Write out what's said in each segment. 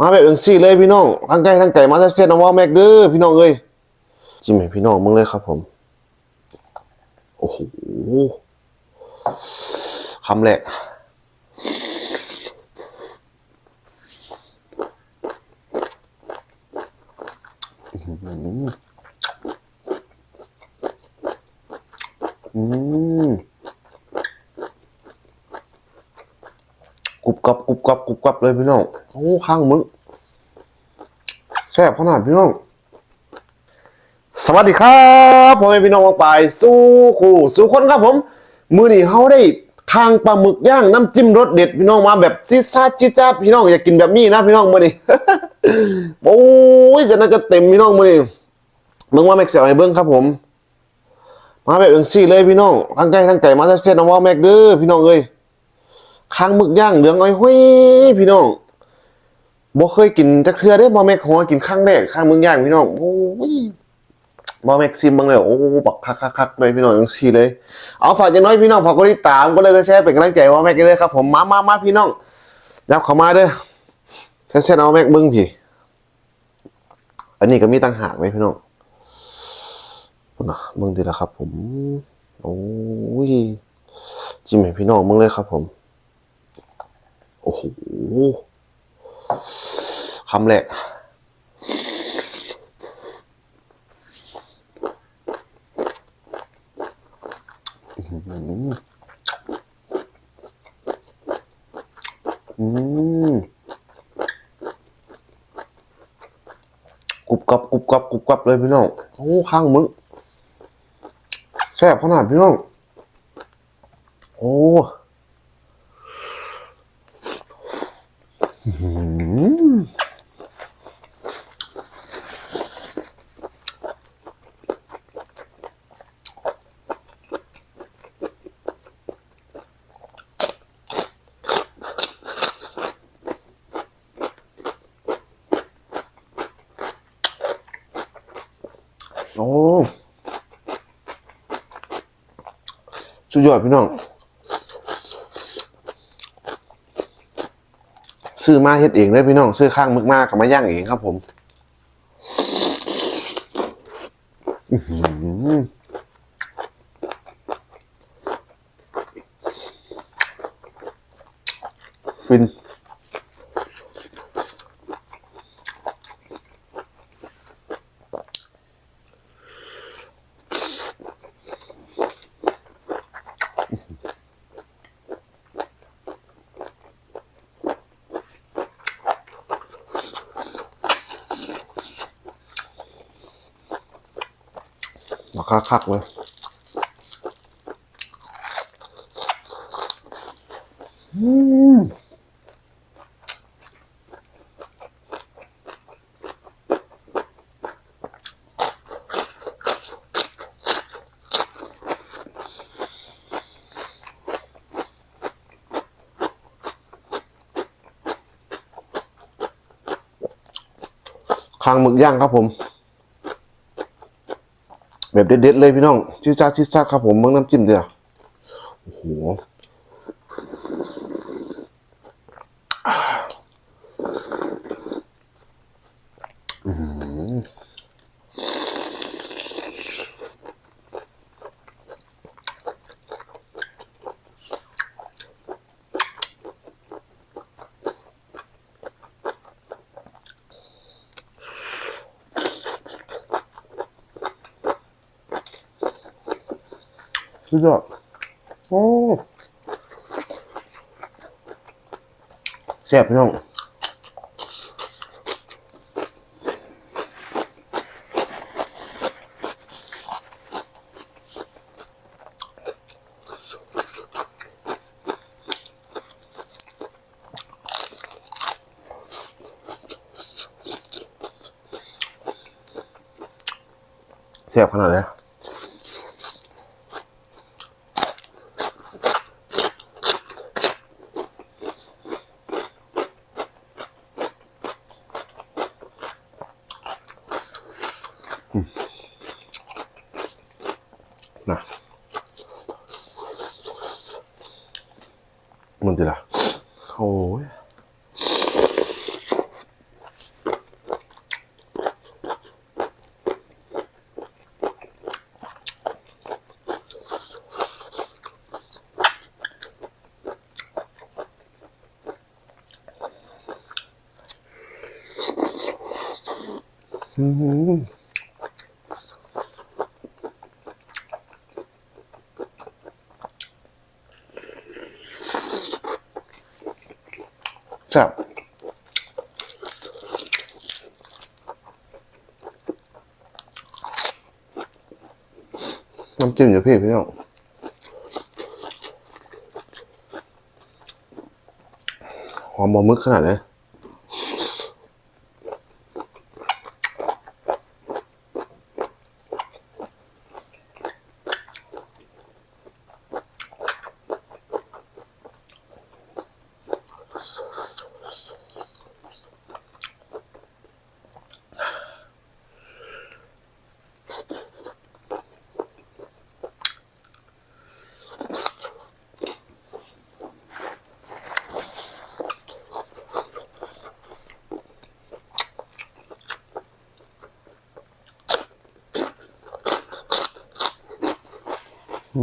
มาแบบจังซี่เลยพี่น้องทั้งไก่ทั้งไก่มาเส้นน้ำว่าแม็กเด้อพี่น้องเอ้ยจิ้มให้พี่น้องมึงเลยครับ ผม โอ้โหคำแรกอืมกรุบกรับกรุบกรับกรุบกรับเลยพี่น้อง อ้ข้างมึงแซ่บขนาดพี่น้อง สวัสดีครับพ่อแม่พี่น้องออกไปสู้คู่สู้คนครับผม มือนี้เขาได้ทางปลาหมึกย่างน้ำจิ้มรสเด็ดพี่น้องมาแบบซิซาจิจาพี่น้องอยากกินแบบนี้นะพี่น้องมือนี้โอ้ยจะน่าจะเต็มพี่น้องมือนี้เบิ่งว่าแม็กเสียวให้เบิ่งครับผม มาแบบจังซี่เลยพี่น้องทั้งไก่ทั้งไก่มาเส้นน้ำว่าแม็กเด้อพี่น้องเอ้ยคางหมึกย่างเหลืองอ้อยห้อยพี่น้อง บ่เคยกินจักเทื่อเด้บ่แม็กขอกินครั้งแรกคางมึกย่างพี่น้องโอ้ยบอแม็กซิมบ้างเลยโอ้บักคักคักคักเลยพี่น้องยังชีเลยเอาฝากอย่างน้อยพี่น้องฝากกดติดตามก็เลยก็แชร์เป็นกำลังใจว่าแม็กกันเลยครับ ผมมามามาพี่น้องยับเข้ามาเด้อแซ่บๆเอาแม็กเบิ้งพี่อันนี้ก็มีตังหากไหมพี่น้องนะเบิ้งดีละครับ ผมโอ้ยจิ้มให้พี่น้องเบิ้งเลยครับ ผมโอ้โห คำแรกอืมกรุบกรับกรุบกรับกรุบกรับเลยพี่น้อง โอ้ข้างมึงแซ่บขนาดพี่น้อง โอ้อื้อหือ โอ้สุดยอดพี่น้อง ซื้อมาเฮ็ดเองเลยพี่น้องซื้อข้างมึกมากกับมาย่างเองครับผมฟิน คาคักเลยอืมคางหมึกย่างครับผม แบบเด็ดๆเลยพี่น้องชิซาชิซาครับผมเมืองน้ำจิ้มเดียวโอ้โหอื้อหือ สุดยอดโอ้แซ่บพี่น้องแซ่บขนาดไหน นะมันดีละโอ้ยอืม น้ำจิ้มอยู่พี่พี่น้องหอมบะมึกขนาดไหน แซ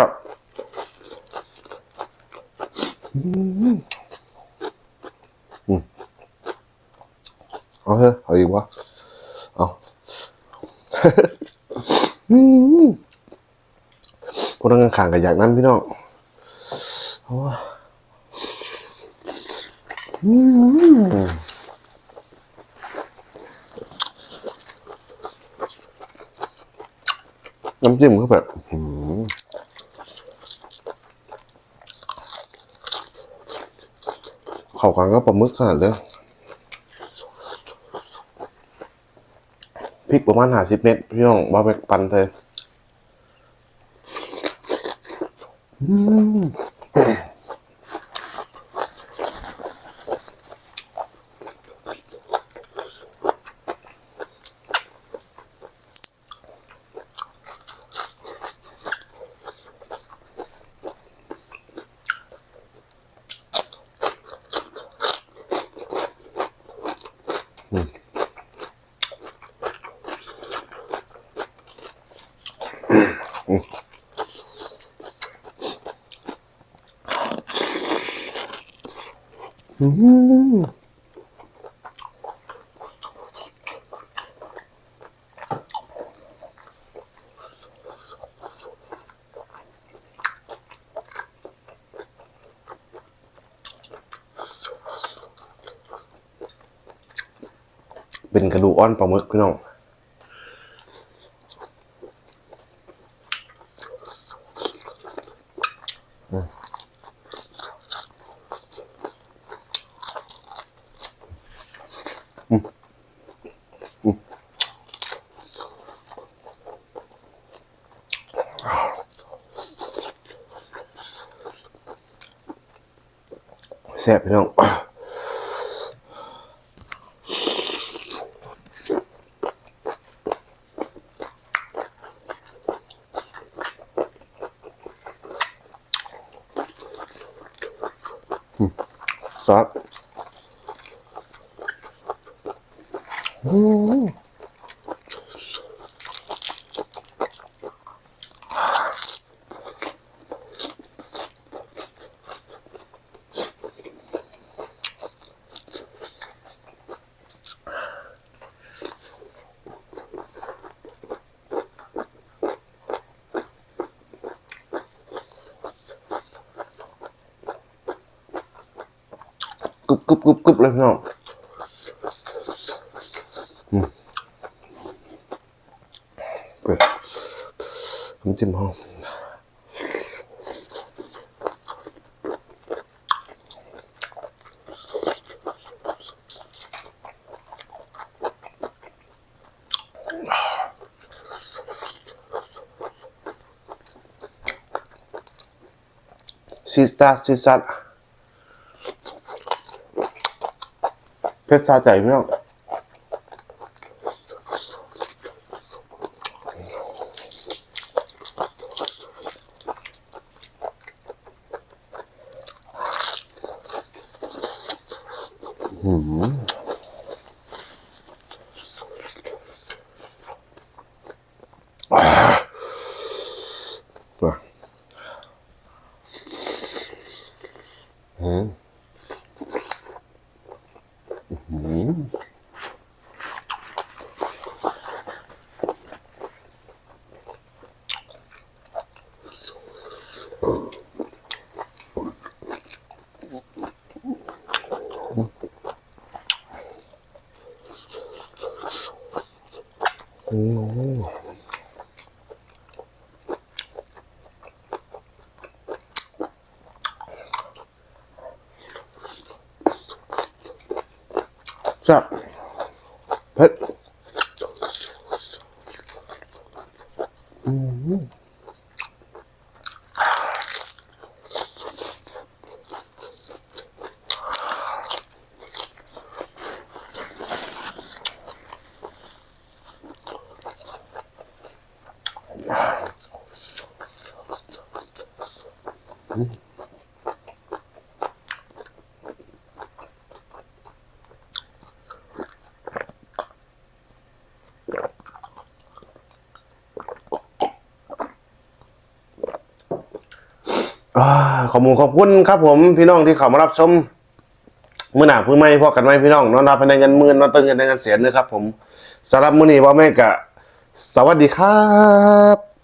่บอืมอืมเอาเถอะเอาอีกวะเอาอืมพวกนั้นขางกับอย่างนั้นพี่น้องโอ้ยอืม น้ำจิ้มก็แบบอื้อหือเข้ากันก็ปลาหมึกขนาดเลยพริกประมาณห้าสิบเม็ดพี่น้องว่าไปปันเลยอืม อืมเป็นกระดูกอ้อนปลาหมึกพี่น้อง ซ่บพี่น้องซอสอืม กรุบกรุบกรุบเลยพี่น้องเปิดน้ำจิ้มห้อมซีซ่าซีซ่า เพชรซาใจเพื่องอืม嗯。Mm. บเขอบคุณขอบคุณครับผมพี่น้องที่เข้ามารับชมเมื่อหนาเพื่อไม่พอกันไหมพี่น้องนอนรับภายในเงินหมื่นนอนตึงเงินในเงินเสียนะครับผมสำหรับมื้อนี้ว่าแม่กะสวัสดีครับ